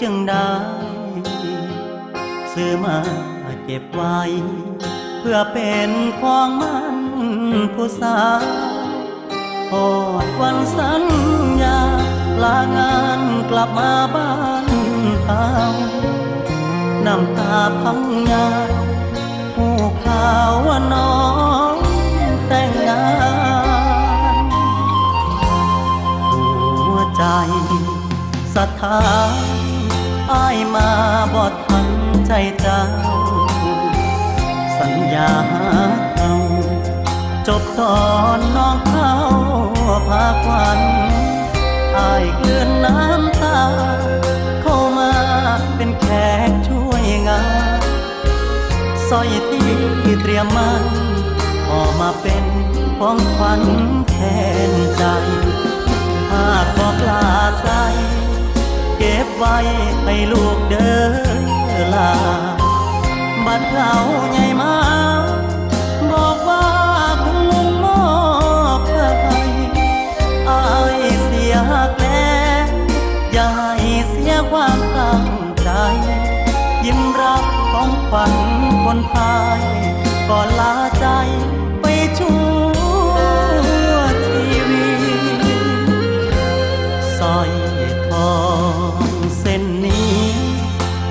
จึงได้ ซื้อมาเก็บไว้ เพื่อเป็นของมันผู้สาวอดวันสัญญา ลางานกลับมาบ้านเฮาน้ำตาพังยาผู้ข่าวว่าน้องแต่งงานหัวใจศรัทธา ใจเจ้า สัญญาหาเขาจบตอนน้องเข้าพาควันอายเกลือนน้ำตา เข้ามาเป็นแขกช่วยงานสร้อยที่เตรียมมันออกมาเป็นของขวัญแทนใจหากบอกลาใสเก็บไว้ให้ลูกเด้อ บัดเขาใหญ่มา บอกว่าคุณลุงมอบให้อายเสียหักแล้วอย่าให้เสียความตั้งใจ ยิ้มรับของขวัญคนพายก่อนลาใจไปชั่วชีวิตสร้อยทองเส้นนี้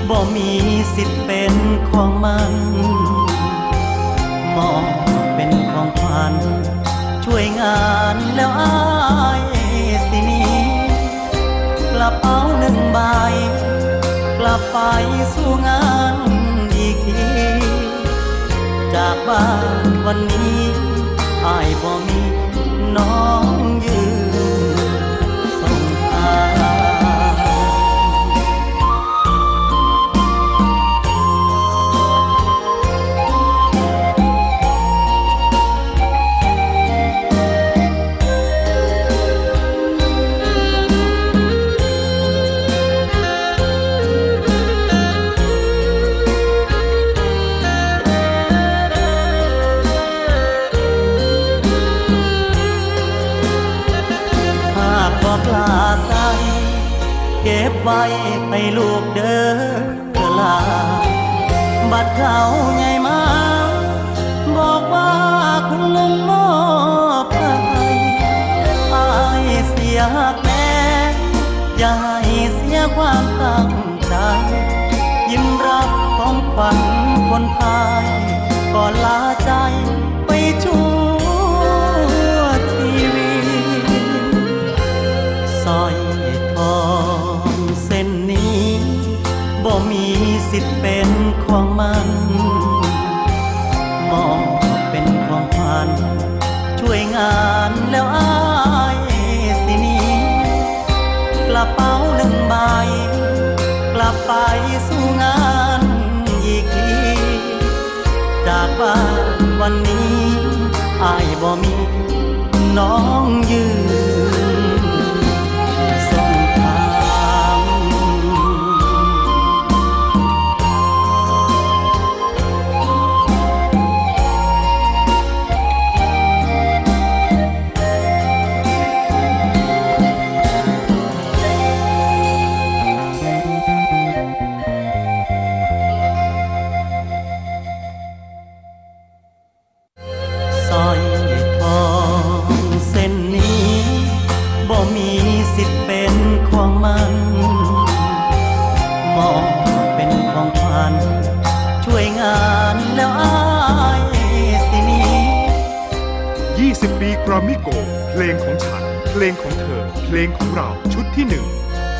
บ่มี สิทธิ์เป็นของมันมองเป็นของขวัญช่วยงานแล้วอายสินีกระเป๋าหนึ่งใบ กลับไปสู่งานอีกที จากบ้านวันนี้อายบ่มี บัดเขาให วันนี้อายบ่มีน้องยืน เพลงของฉัน เพลงของเธอ เพลงของเราชุดที่หนึ่ง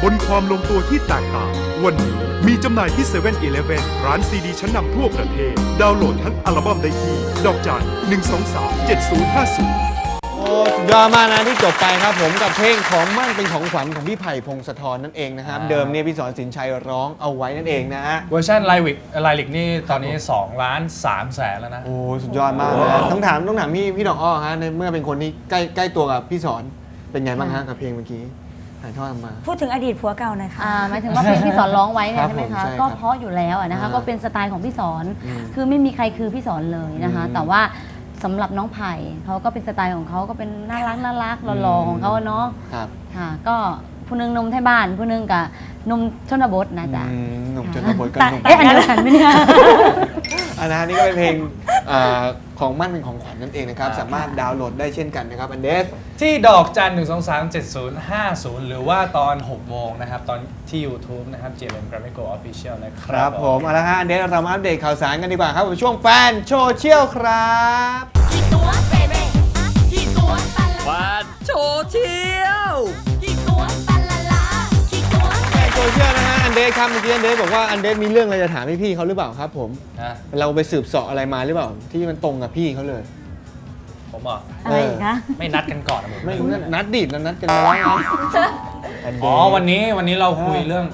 บนความลงตัวที่แตกต่าง วันนี้มีจำหน่ายที่7 e เ e ่ e อร้านซีดีชั้นนำทั่วประเทศ ดาวน์โหลดทั้งอัลบั้มได้ที่ ดอกจัน 123 7050โอ้ สุดยอดมากนะที่จบไปครับผมกับเพลงของมั่นเป็นของขวัญของพี่ไผ่พงศธรนั่นเองนะครับ อ่า เดิมเนี่ยพี่สอนสินชัยร้องเอาไว้นั่นเองนะฮะเวอร์ชันไลลิกไลลิกนี่ตอนนี้2ล้าน3แสนแล้วนะ โอ้สุดยอดมากเลยนะต้องถามต้องถามพี่พี่ดอกอ้อฮะในเมื่อเป็นคนที่ใกล้ใกล้ตัวกับพี่สอนเป็นไงบ้างฮะกับเพลงเมื่อกี้ถ่ายทอดมา พูดถึงอดีตผัวเก่าหน่อยค่ะ อ่าหมายถึงว่าเพลงพี่สอนร้องไว้เนี่ครัยบใช่ไหมผมคะ ใช่ครับก็เพราะอยู่แล้วอะนะคะ อ่าก็เป็นสไตล์ของพี่สอน อืมคือไม่มีใครคือพี่สอนเลยนะคะอืมแต่ว่า สำหรับน้องไผ่เขาก็เป็นสไตล์ของเขาก็เป็นน่ารักน่ารักหล่อๆของเขาอะเนาะครับ ค่ะ ก็ผู้หนึงหนมไทยบ้านผู้หนึงกับนมชนบทนะจ๊ะอืมหนุ่มชนบทกับต่างหนุ่มเอ๊ะอันเดียวกันไหมเนี่ย อันนั้นนี่ก็เป็นเพลง อ่าของมั่นเป็นของขวัญนั่นเองนะครับ สามารถดาวน์โหลดได้เช่นกันนะครับอันเดส ที่ดอกจัน1 2 3 7 0 5 0 หรือว่าตอน 6 โมงนะครับ ตอนที่ YouTube นะครับ JLM Grammy Go Official นะคครัรับผมเอาละฮะอันเดสเรามาอัปเดตข่าวสารกันดีกว่าครับกับช่วงแฟนโซเชียลครับ กี่ตัวเบเบ้กี่ตัวปัลลาโชว์เชียวกี่ตัว โซเชียลนะฮะอันเดสครับเมื่อกี้อันเดสบอกว่าอันเดสมีเรื่องอะไรจะถามให้พี่เขาหรือเปล่าครับผม นะเราไปสืบเสาะอะไรมาหรือเปล่า ที่มันตรงกับพี่เขาเลย ผมอะอะไรอีกนะ ไม่นัดกันก่อนนะผมไม่นัดดิดนัดกันมาแล้วไงอ๋อวันนี้วันนี้เราคุยเรื่อง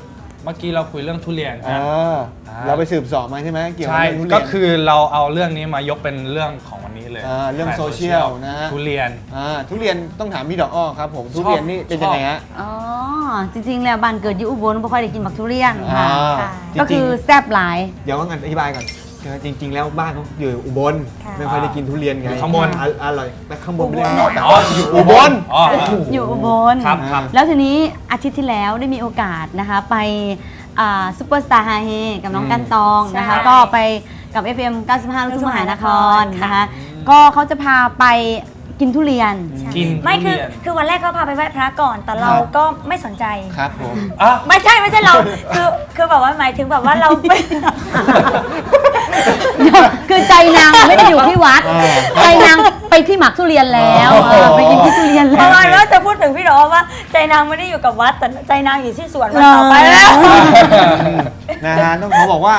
เมื่อกี้เราคุยเรื่องทุเรียนเอนะออ่าเราไปสืบเสอบมาใช่ไหมเกี่ยวกับใช่เรื่องทุเรียน ก็คือเราเอาเรื่องนี้มายกเป็นเรื่องของวันนี้เลยอ่าเรื่องแฟนโซเชียลนะฮะ ทุเรียน อ่าทุเรียนต้องถามพี่ดอกอ้อครับผมทุเรียนนี่เป็นยังไงฮะ อ๋อ จริงๆ แล้วบ้านเกิดอยู่อุบลไม่ค่อยได้กินบักทุเรียนอ่าค่ะ จริงๆ ก็คือแซ่บหลาย เดี๋ยวงั้นอธิบายก่อนคือจริง ๆ แล้วบ้านเขาอยู่อุบลค่ะ ไม่ค่อยได้กินทุเรียนไงอยู่ข้างบนอะอร่อยแต่ข้างบนไม่ได้อ๋แต่อว่าอยู่อุบล อ๋อ อยู่อุบล ครับครับ แล้วทีนี้อาทิตย์ที่แล้วได้มีโอกาสนะคะไปซูเปอร์สตาร์ฮาเฮกับน้องอืมกันตองนะคะ ใช่ก็ไปกับ FM 95ลูกทุ่งมหานครค่ะนะคะ ก็เขาจะพาไป กินทุเรียน กินไม่คือทุเรียนคือวันแรกเขาพาไปไหว้พระก่อน แต่เราก็ไม่สนใจ ครับผม อะ ไม่ใช่ไม่ใช่เรา คือคือแบบว่าหมายถึงแบบว่าเราไม่ คือใจนางไม่ได้อยู่ที่วัด อ่าใจนางไปที่หมักทุเรียนแล้วอ๋อ เออไปกินที่ทุเรียนปแล้ระว มาณว่าจะพูดถึงพี่ดอกว่า ใจนางไม่ได้อยู่กับวัดแต่ใจนางอยู่ที่สวนวันต่อไปแล้วนะฮะต้องขอบอกว่า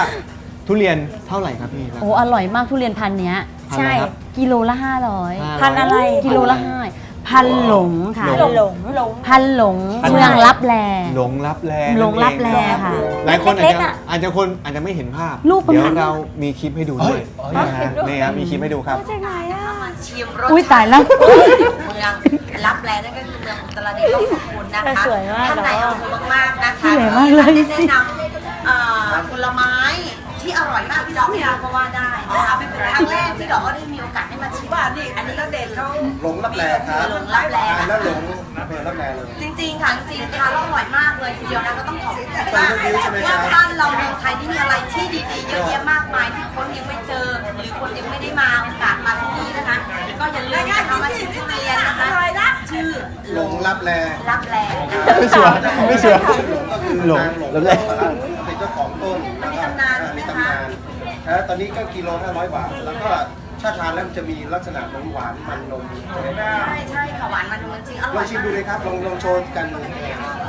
ทุเรียนเท่าไหร่ครับพี่ครับโอ้อร่อยมากทุเรียนพันธุ์เนี้ย พันอะไรครับ กิโลละ500ห้าร้อยพันอะไร กิโลละห้าพันหลงค่ะ หลงหลงหลงพันหลงพันหลง เมืองลับแล หลงรับแลหลงลับแลนั่นเองนค่ะ หลายคนอาจเล็กจะๆอะ อาจจะคนอาจจะไม่เห็นภาพ รูปประเดี๋ยมาณวเรามีคลิปให้ดูด้วยเฮ้ยนะฮะนี่ครับมีคลิปให้ดูครับจากไหนอะชิมรสอุ้ยชาติตายแล้ว เมืองรับแลนั่นก็คือเมืองอุตรดิตถ์ต้องขอบคุณนะคะสวยมากท่านนายอำเภอมากๆนะคะสวยมากเลยที่ได้นำเอ่อผลไม้ ที่อร่อยมากพี่ดอกพี่ดาวก็ว่าได้นะคะไม่เป็นไรครั้งแรกพี่ดอกก็ได้มีโอกาสได้มาชิมว่านี่อันนี้ก็เด่นเขาหลงรับแลครับหลงรับแลทานแล้วหลงรับแลรับแลเลย จริงๆค่ะจริงๆทานแล้วอร่อยมากเลยทีเดียวนะก็ต้องขอบคุณมากเป็นเรื่องดีใช่ไหมครับว่าบ้านเราเมืองไทยนี่มีอะไรที่ดีๆเยอะแยะมากมายที่คนยังไม่เจอหรือคนยังไม่ได้มาโอกาสมาที่นี่นะคะก็อย่าลืมนะคะมาชิมทุเรียนนะคะชื่อหลงรับแลรับแลไม่ชัวร์ไม่ชัวร์หลงก็คือหลงนางหลงรับแล อนนี้ก็กิโล500บาท แล้วก็ถ้าทานแล้วมันจะมีลักษณะของหวานมันนมใช่ไหมใช่ใช่ค่ะหวานมันจริงๆอลร่อองยชิมดูเลยครับลองลองโชว์กัน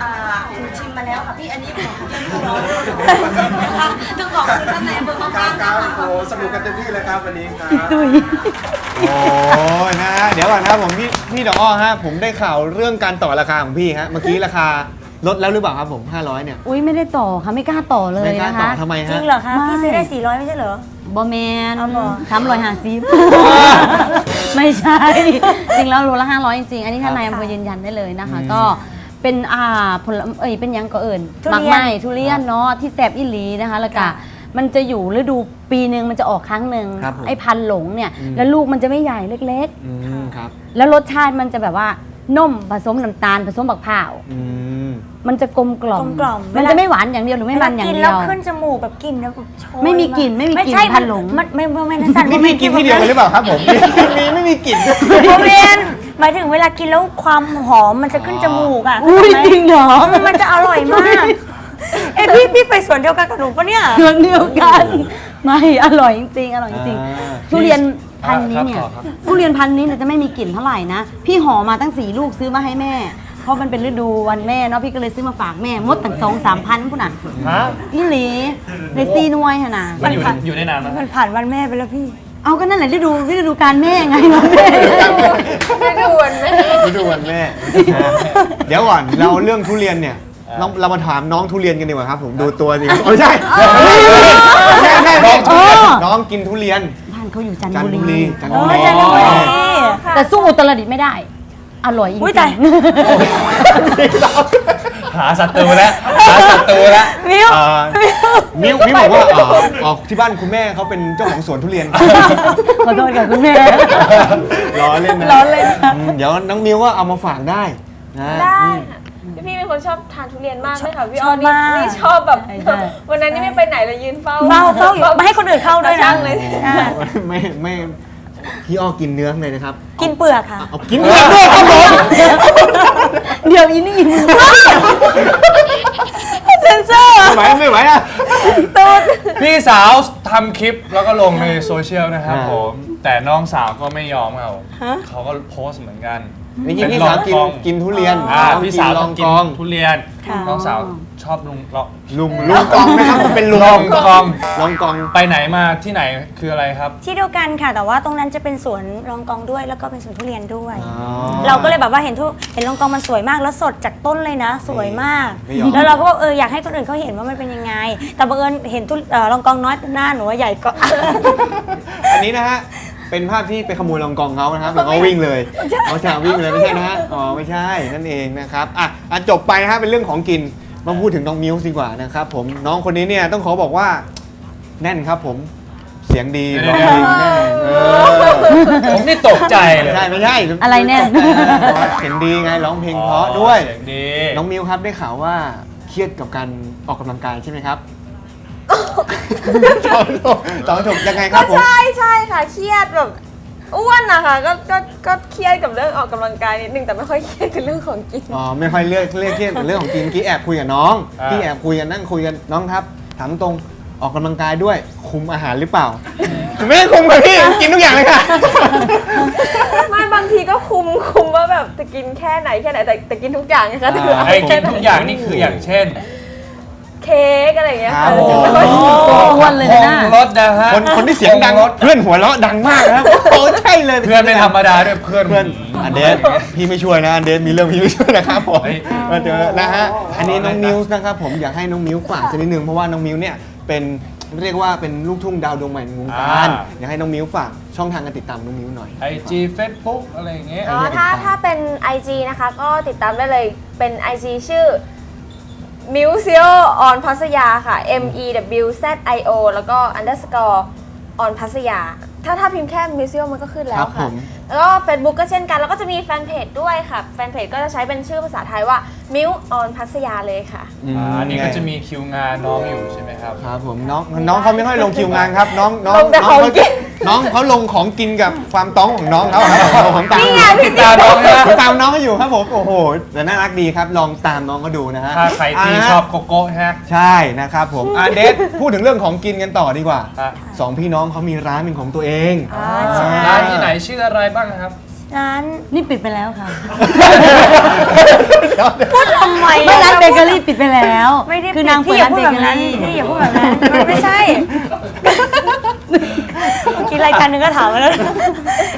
อ่าหนูชิมมาแล้วค่ะพี่อันนี้ของพี่น้องนะคะต้องขอบคุณท่านในอำเภอครัมาบกๆคนะรับคะโอ้สนุกกันเต็มที่เลยครับวันนี้ครับตุยโอ้ยนะฮะเดี๋ยวก่อนนะครับผมพี่พี่ดอกอ้อฮะผมได้ข่าวเรื่องการต่อราคาของพี่ฮะเมื่อกี้ราคาลดแล้วหรือเปล่าครับผม 500เนี่ย อุ้ยไม่ได้ต่อค่ะไม่กล้าต่อเลยไม่กล้านะต่อคะ ทำไมจริฮะงเหรอคะ ไม่ พี่ซื้อได้ 400 ไม่ใช่เหรอ บอแมนเอาเหรอ สามร้อยห้าสิบไม่ใช่ จริงแล้วโลละห้าร้อยจริงๆ อันนี้ท่านนายอำเภอยืนยันได้เลยนะคะอืมก็เป็นอ่าผลเอ้ยเป็นหยังก็เอิญทุหมักเรียนไม้ทุเรียนเนาะที่แสบอิหลีนะคะแล้วก็ค่ะมันจะอยู่ฤดูปีหนึ่งมันจะออกครั้งหนึ่งครับผมไอ้พันหลงเนี่ย อืม แล้วลูกมันจะไม่ใหญ่เล็ก อืมครับๆ แล้วรสชาติมันจะแบบว่านมผสมน้ำตาลผสมบักพร้าว อืม มันจะกลมกล่อมกลมกล่อมมันเวลาจะไม่หวานอย่างเดียวหรือไม่มันอย่างกินเดีแล้ยว วขึ้นจมูกแบบกลินแล้วแบบโชยไม่มีกลิ่นไม่มีกลิ่นใช่พันหลง มันไม่ไม่ไม่ไม่สั้นนี่พี่กินที่เดียวกันหรือเปล่าครับผมมีไม่มีกลิ่นโมเมนหมายถึงเวลากินแล้วความหอมมันจะขึ้นจมูกอะอุ้ยเข้าใจไหมจริงเหรอมันมันจะอร่อยมากเอ้ยพี่พี่ไปสวนเดียวกันกับหนูปะเนี่ยเครื่องเดียวกัน ไม่อร่อยจริงๆอร่อยจริงอ่าๆทุเรียนพันธุ์นี้เนี่ยครับครับ ทุเรียนพันธุ์นี้เนี่ยจะไม่มีกลิ่นเท่าไหร่นะ พี่ห่อมาตั้งสี่ลูกซื้อมาให้แม่ เพราะมันเป็นฤดูวันแม่เนาะพี่ก็เลยซื้อมาฝากแม่มดตั้งสองสามพันพุ่นน่ะฮะนี่หลีในซีนวยหนนะมันอยู่อยู่ได้นานไหมมันผ่านวันแม่ไปแล้วพี่ เอาก็นั่นแหละฤดูฤดูการแม่ไงวันแม่ฤดูวันแม่นะเดี๋ยวก่อนเราเรื่องทุเรียนเนี่ยเราเรามาถามน้องทุเรียนกันดีกว่าครับผมดูตัวสิโอ้ใช่ใช่ใช่น้องทุเรียนน้องกินทุเรียนบ้านเขาอยู่จันทจันทบุบุรีรีจันทโอ้บุรีจันทบุรีแต่สู้อุตรดิตถ์ไม่ได้ อร่อยจริงอุ๊ยตายๆหาศัตรูแล้วหาศัตรูแล้วมิวเอ่อมิวมิวบอกว่าเอ่ออ๋อที่บ้านคุณแม่เขาเป็นเจ้าของสวนทุเรียนขอโทษกับคุณแม่ ล้อเล่นนะล้อเล่นนะ อืมเดี๋ยวน้องมิวก็เอามาฝากได้นะได้อืม ค่ะพี่เป็นคนชอบทานทุเรียนมากไหมคะพี่ชอ้ออบนี่มากนี่ชอบแบบ ใช่ใช่ วันนั้นนี่ไม่ไปไหนเลยยืนเฝ้าเฝ้าเฝ้าอยู่ไม่ให้คนอื่นเข้าด้วยนะ ช่างเลยใช่ไม่ไม่ พี่อ้อกินเนื้อข้างในนะครับ กินเปลือกค่ะ เอากินเนื้อด้วยครับผมเดี๋ยวอีนี่เซนเซอร์ไม่ไหวไม่ไหวอะพี่สาวทำคลิปแล้วก็ลงในโซเชียลนะครับอ่าผม แต่น้องสาวก็ไม่ยอมเขาเขาก็โพสต์เหมือนกันนี่พี่สาวกินกินทุเรียนอ่าน้องพี่สาวลต้อองงกกินองทุเรียนค่ะน้องสาว ชอบลุงลองลุงลุงกองนะครับผมเป็นลุงลองกองลองกอง ไปไหนมาที่ไหนคืออะไรครับ ที่เดียวกันค่ะ แต่ว่าตรงนั้นจะเป็นสวนรองกองด้วย แล้วก็เป็นสวนทุเรียนด้วยอ๋อเราก็เลยแบบว่าเห็นทุเห็นรองกองมันสวยมากแล้วสดจากต้นเลยนะ สวยมาก ไม่ยอม แล้วเราก็บอกเอออยากให้คนอื่นเขาเห็นว่ามันเป็นยังไง แต่บังเอิญเห็นทุเอ่อรองกองน้อยหน้าหนูว่าใหญ่ก็ อันนี้นะฮะ เป็นภาพที่ไปขโมยลองกองเขานะครับแล้วก็วิ่งเลยเขาจะวิ่งเลยไม่ใช่นะฮะ อ๋อ ไม่ใช่นั่นเองนะครับ อะอะจบไปนะฮะ เป็นเรื่องของกิน มาพูดถึงน้องมิวส์ดีกว่านะครับผมน้องคนนี้เนี่ยต้องขอบอกว่าแน่นครับผมเสียงดีร้องเพลงแน่นเออ ผมนี่ตกใจเลไม่ยใช่ไม่ใช่อะไรแน่นเสียงดีไงร้องเพลงเพราะด้วย เสียงดีน้องมิวครับได้ข่าวว่าเครียดกับการออกกำลังกายใช่ไหมครับตอบถูกตอบถูกยังไงคก็รับผม ใช่ใช่ค่ะ เครียดแบบ อ้วนนะคะก็ก็ก็เครียดกับเรื่องออกกำลังกายนิดนึงแต่ไม่ค่อยเครียดกับเรื่องของกิน อ๋อไม่ค่อยเลือกเลือกเครียดกับเรื่องของกินเมื่อกี้แอบคุยกับน้องอ่า พี่แอบคุยกันนั่งคุยกันน้องครับถามตรงออกกำลังกายด้วยคุมอาหารหรือเปล่า ไม่ได้คุมกับพี่กินทุกอย่างเลยค่ะ ไม่บางทีก็คุมคุมว่าแบบจะกินแค่ไหนแค่ไหนแต่แต่กินทุกอย่างนะคะอ่าไอ้กินทุกอย่างนี่คืออย่างเช่น เค้กอะไรอย่างเงี้ยครัค่ะบผมไม่ค่อยกินอ้วนเลยนะผงรสนะฮะคนคนที่เสียงดังผรสเพื่อนหัวเราะดังมากนะครับโอ้ใช่เลยเพื่อนไม่ธรรมดาด้วยเพื่อนเพื่อนอันเดสพี่ไม่ช่วยนะอันเดสมีเรื่องพี่ไม่ช่วยนะครับผมเฮ้ยเออเดี๋ยวนะฮะอันนี้น้องมิวส์นะครับผมอยากให้น้องมิวฝากสักนิดนึงเพราะว่าน้องมิวเนี่ยเป็นเรียกว่าเป็นลูกทุ่งดาวดวงใหม่ในวงการอยากให้น้องมิวฝากช่องทางการติดตามน้องมิวหน่อยไอจีเฟซบุ๊กอะไรอย่างเงี้ยอ๋อถ้าถ้าเป็น IG นะคะก็ติดตามได้เลยเป็น IG ชื่อ m u s e o on พัสยาค่ะ M E W Z I O แล้วก็ underscore on พัสยา ถ้าถ้าพิมพ์แค่ m u s e o มันก็ขึ้นแล้ครัวบผค่ะมแล้วก็ Facebook ก็เช่นกัน แล้วก็จะมีแฟนเพจด้วยค่ะ แฟนเพจก็จะใช้เป็นชื่อภาษาไทยว่า m u on พัสยาเลยค่ะ อ่าอันนี้ก็จะมีคิวงานน้องอยู่ใช่ไหมครับ ครับผมน้องน้องเขาไม่ค่อยลงคิวงานครับ น้องน้องลงแต่น้องของกิน น้องเขาลงของกินกับความต้องของน้องเขาครับผมผมตามนี่ไงอยู่พี่ตามน้องนะผมตามน้องเขาอยู่ครับผมโอ้โหแต่น่ารักดีครับ ลองตามน้องเขาดูนะฮะถ้าใครที่ะชอบโกโก้ฮะ ใช่นะครับผมอะเดทพูดถึงเรื่องของกินกันต่อดีกว่าอะสองพี่น้องเขามีร้านเป็นของตัวเอง อ่าใช่ร้านที่ไหนชื่ออะไรบ้างครับ ร้านนี่ปิดไปแล้วค่ะ พูดทำไมไม่ร้านอะเบเกอรี่ปิดไปแล้ว ไม่ได้คือนางเปิพี่ดอย่าร้านพูเบดแบบเกอนั้นรี่พี่อย่าพูดแบบนั้นมันไม่ใช่ เมื่อกี้รายการหนึงก็ถามมาแล้ว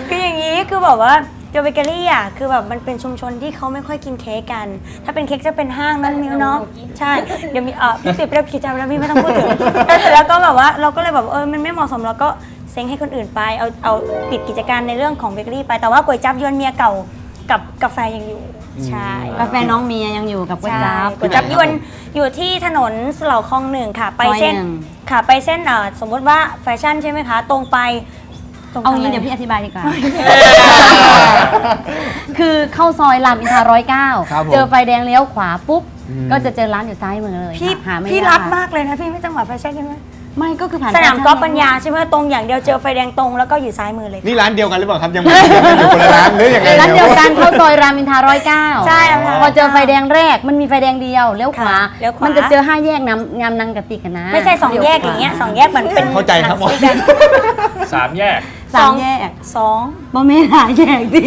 คืออย่างนี้คือแบบว่าเจอเบเกอรี่อะคือแบบมันเป็นชุมชนที่เขาไม่ค่อยกินเค้กกัน ถ้าเป็นเค้กจะเป็นห้างนั่นมิวเนาะใช่เดี๋ยวมีเออพี่เปรียบเรียบคิดจำแล้วพี่ไม่ต้องพูดถึงแล้วเสร็จแล้วก็แบบว่าเราก็เลยแบบเออมันไม่เหมาะสมเราก็เซ็งให้คนอื่นไปเอาเอาปิดกิจการในเรื่องของเบเกอรี่ไปแต่ว่าก๋วยจั๊บยวนเมียเก่า กับกาแฟยังอยู่ ใช่กาแฟน้องเมียยังอยู่กับก๋วยใช่จั๊บ ก๋วยจั๊บยวนอยู่ที่ถนนสเหล่าคลองหนึ่งค่ะ ไปเส้นซอยหนึ่ง ค่ะไปเส้นเอ่อสมมติว่าแฟชั่นใช่ไหมคะ ตรงไปตรงเอาทงี้ไหนเดี๋ยวพี่อธิบายดีกว่า คือเข้าซอยรามอินทราร้อยเก้าครับผมเจอไฟแดงเลี้ยวขวาปุ๊บ อืม ก็จะเจอร้านอยู่ซ้ายมือเลยพี่หาไม่พี่ยารัดมากเลยนะพี่ไม่จังหวะแฟชั่นใช่ไหม ไม่ก็คือผ่านสนามแฟชั่กอล์ฟปัญญาใช่ไหมตรงอย่างเดียวเจอไฟแดงตรงแล้วก็อยู่ซ้ายมือเลยนี่ร้านเดียวกันหรือเปล่าครับยังไม่ยังอยู่คนละร้านหรือยังไงร้านเดียวกันเข้าซอยรามอินทราร้อยเก้าใช่รามอินทราพอเจอไฟแดงแรกมันมีไฟแดงเดียวเลี้ยวขวาค่ะเลี้ยวขวามัมันจะเจอห้าแยกนำงามนังกะติกันนะ ไม่ใช่สองแยกอย่างเงี้ยสองแยกเหมือนเป็นเข้าใจครับหนังสือกันสามแยก สามแยกสองบ่ไม่หาแยกดิ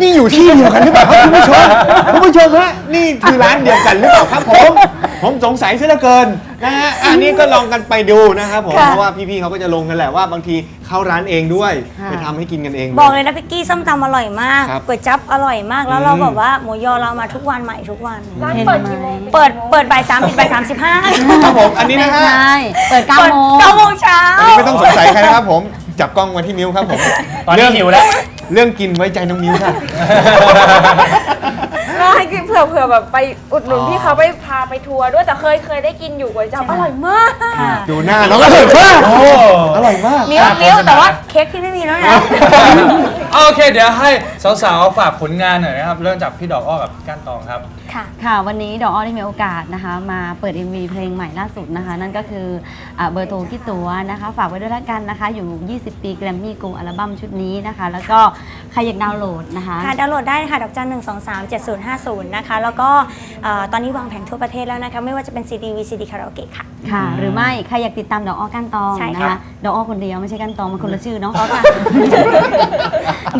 นี่อยู่ที่เดียวกันหรือเปล่าครับคุณผู้ชมคุณผู้ชมฮะนี่คือร้านเดียวกันหรือเปล่าครับผมผมสงสัยซะเหลือเกินนะฮะอันนี้ก็ลองกันไปดูนะครับผมค่ะเพราะว่าพี่ๆเขาก็จะลงกันแหละว่าบางทีเข้าร้านเองด้วยค่ะไปทำให้กินกันเองบอกเลยนะพี่กี้ส้มตำอร่อยมากครับ ก๋วยจั๊บอร่อยมาก แล้วเราอืมแบบว่าหมูยอเรามาทุกวันใหม่ทุกวัน ร้านเห็นเปิดไหมกี่โมงเปิดเปิดบ่ายสามปิดบ่ายสามสิบห้าครับผมอันนี้ไม่นะฮะใช่เปิดเก้าเปิดโมงเก้าโมงเช้า อันนี้ไม่ต้องสงสัยใครนะครับผม จับกล้องมาที่มิ้วครับผม ตอนนี้หิวแล้ว เรื่องกินไว้ใจน้องมิ้วค่ะ ก็ให้กินเผื่อเผื่อแบบไปอุดหนุนอ๋อพี่เขาไปพาไปทัวร์ด้วยแต่เคยเคยได้กินอยู่ก๋วยจั๊บอร่อยมากดูหน้าน้องอร่อยมากโอ้อร่อยมากมิ้วอะมิ้วโฆษณาแต่ว่าเค้กที่ไม่มีแล้วนะโอเค เดี๋ยวให้สาวๆ ฝากผลงานหน่อยนะครับ เริ่มจากพี่ดอกอ้อกับพี่ก้านตองครับ ค่ะค่ะวันนี้ดอกอ้อได้มีโอกาสนะคะ มาเปิด MV เพลงใหม่ล่าสุดนะคะ นั่นก็คืออ่าเบอร์โทรกี่ตัวนะคะ ฝากไว้ด้วยละกันนะคะ อยู่ 20 ปีแกรมมี่กูอัลบั้มชุดนี้นะคะ แล้วก็ใครอยากดาวน์โหลดนะคะ ค่ะดาวน์โหลดได้ค่ะดอกจันหนึ่งสองสามเจ็ดศูนย์ห้าศูนย์นะคะ แล้วก็เอ่อตอนนี้วางแผงทั่วประเทศแล้วนะคะ ไม่ว่าจะเป็น CD VCD คาราโอเกะค่ะ ค่ะ หรือไม่ใครอยากติดตามดอกอ้อก้านตองใช่นะค่ะ คะดอกอ้อคนเดียวไม่ใช่ก้านตองมันคนละชื่อเนาะ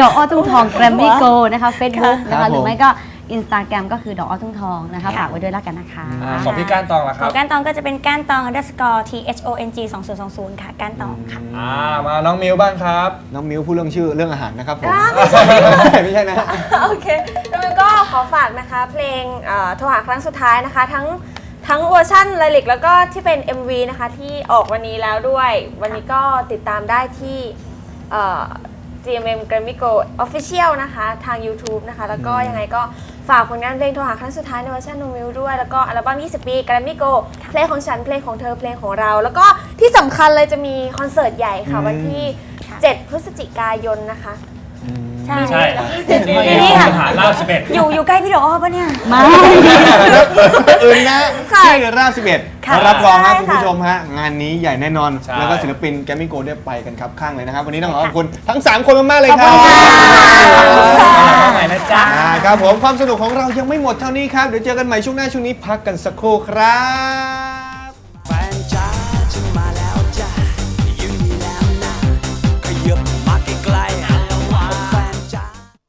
ดอกอ้อทุ่งทองแกรมมี่โกนะคะเฟซบุ๊กนะครัคะบผม หรือไม่ก็อินสตาแกรมก็คือดอกอ้อทุ่งทองนะคะฝากไว้ด้วยละกันนะคะ อ่าของพี่ก้านตองล่ะคขรัอบงก้านตองก็จะเป็นก้านตอง underscore t h o n g 2020 ค่ะ ก้านตองค่ะ อ่ามาน้องมิวบ้างครับ น้องมิวพูดเรื่องชื่อเรื่องอาหารนะครับผมอ่าไม่ใช่ไม่ใช่นะ โอเคแล้วมันก็ข อฝากนะคะ เพลงเอ่อโทรหาครั้งสุดท้ายนะคะ ทั้งทั้งเวอร์ชันไลลิกแล้วก็ที่เป็น MV นะคะที่ออกวันนี้แล้วด้วย วันนี้ก็ติดตามได้ที่เอ่อ GMM Grammy Go Official นะคะทาง YouTube นะคะ แล้วก็ยังไงก็ฝากผลงานเพลงโทรหาครั้งสุดท้ายในเวอร์ชันนูมิวด้วย แล้วก็อัลบั้ม 20 ปี Grammy Go เพลงของฉันเพลงของเธอเพลงของเรา แล้วก็ที่สำคัญเลยจะมีคอนเสิร์ตใหญ่ค่ะ วันที่ 7 พฤศจิกายนนะคะ ใช่ ใช่นี่นี่ค่ะ ทหารราบสิบเอ็ดอยู่อยู่ใกล้พี่ดอกอ้อปะเนี่ยมาอื่นนะค่ะที่ราบสิบเอ็ดค่ะรับรองครับใช่คุณค่ะ ผู้ชมฮะ งานนี้ใหญ่แน่นอน ใช่ แล้วก็ศิลปินแกรมมี่โกลได้ไปกันครับข้างเลยนะครับ วันนี้ต้องขอบคุณทั้ง 3 คนมาก ๆ เลยครับใหม่นะจ๊ะ อ่าครับผมความสนุกของเรายังไม่หมดเท่านี้ครับ เดี๋ยวเจอกันใหม่ช่วงหน้าช่วงนี้พักกันสักครู่ครับ